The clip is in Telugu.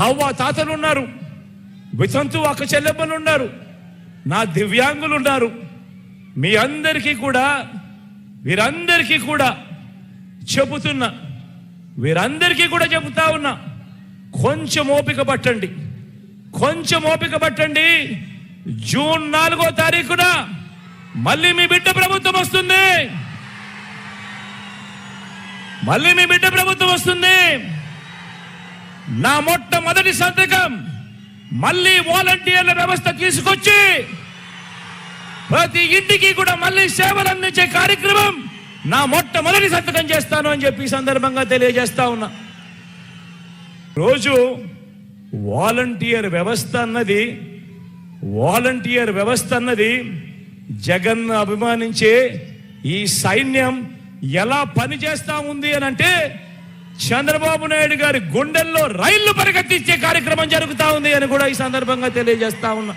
హవ్వ తాతలు ఉన్నారు వితంతు ఒక చెల్లెమ్మలు ఉన్నారు నా దివ్యాంగులు ఉన్నారు మీ అందరికీ కూడా వీరందరికీ కూడా చెబుతున్నా వీరందరికీ కూడా చెబుతా ఉన్నా కొంచెం ఓపిక పట్టండి. కొంచెం ఓపిక పట్టండి. జూన్ నాలుగో తారీఖున మళ్ళీ మీ బిడ్డ ప్రభుత్వం వస్తుంది. మళ్ళీ మీ బిడ్డ ప్రభుత్వం నా మొట్టమొదటి సంతకం మళ్ళీ వాలంటీర్ల వ్యవస్థ తీసుకొచ్చి ప్రతి ఇంటికి కూడా మళ్ళీ సేవలు అందించే కార్యక్రమం నా మొట్టమొదటి సంతకం చేస్తాను అని చెప్పి సందర్భంగా తెలియజేస్తా ఉన్నా. రోజు వాలంటీర్ వ్యవస్థ అన్నది వాలంటీర్ వ్యవస్థ అన్నది జగన్ అభిమానించే ఈ సైన్యం ఎలా పనిచేస్తా ఉంది అని అంటే చంద్రబాబు నాయుడు గారి గుండెల్లో రైళ్ళు పరిగెత్తించే కార్యక్రమం జరుగుతూ ఉంది అని కూడా ఈ సందర్భంగా తెలియజేస్తా ఉన్నా.